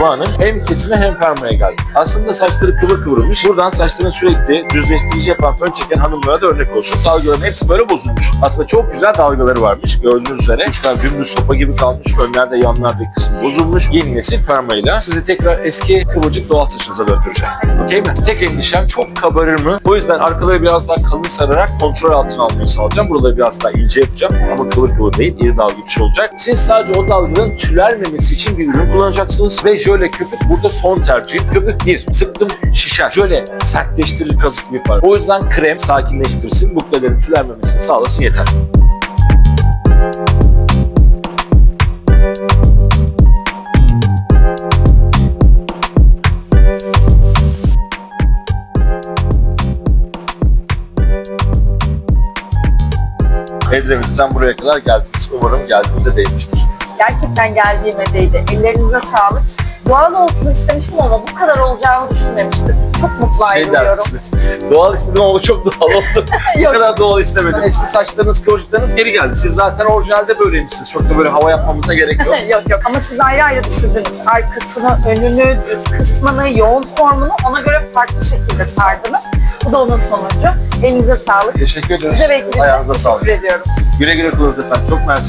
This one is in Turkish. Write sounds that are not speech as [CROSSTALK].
Tuba'nın hem kesime hem permaya geldik. Aslında saçları kıvır kıvırmış. Buradan saçlarını sürekli düzleştirici yapan, fön çeken hanımlara da örnek olsun. Dalgaların hepsi böyle bozulmuş. Aslında çok güzel dalgaları varmış. Gördüğünüz üzere uçlar dümdüz sopa gibi kalmış. Önlerde yanlardaki kısmı bozulmuş. Yeni nesil permayla sizi tekrar eski kıvırcık doğal saçınıza döndüreceğim. Okey mi? Tek endişem çok kabarır mı? O yüzden arkaları biraz daha kalın sararak kontrol altına almayı sağlayacağım. Buraları biraz daha ince yapacağım ama kıvır kıvır değil, iri dalga bir şey olacak. Siz sadece o dalgaların çürermemesi için bir ürün kullanacaksınız ve jöle köpük burada son tercih. Köpük bir, sıktım şişer. Jöle sertleştirir, kazık gibi. O yüzden krem sakinleştirsin, buklelerin tülermemesini sağlasın yeter. Edremit'ten buraya kadar geldiniz. Umarım geldiğinizde değmiştir. Gerçekten geldiğime değdi. Ellerinize sağlık. Doğal olsun istemiştim ama bu kadar olacağını düşünmemiştim. Çok mutlu Şey ayrılıyorum. Doğal istedim ama çok doğal oldu. [LAUGHS] Bu kadar doğal istemedim. Eski saçlarınız, kıvırcıklarınız geri geldi. Siz zaten orijinalde böyleymişsiniz. Çok da böyle hava yapmamıza gerek yok. [LAUGHS] yok yok ama siz ayrı ayrı düşündünüz. Arkasını, önünü, düz kısmını, yoğun formunu ona göre farklı şekilde sardınız. Bu da onun sonucu. Elinize sağlık. Teşekkür ederim. Size ve ekibinize Ayağınıza sağlık. teşekkür ediyorum. Güle güle kullanınız efendim. Çok mersi.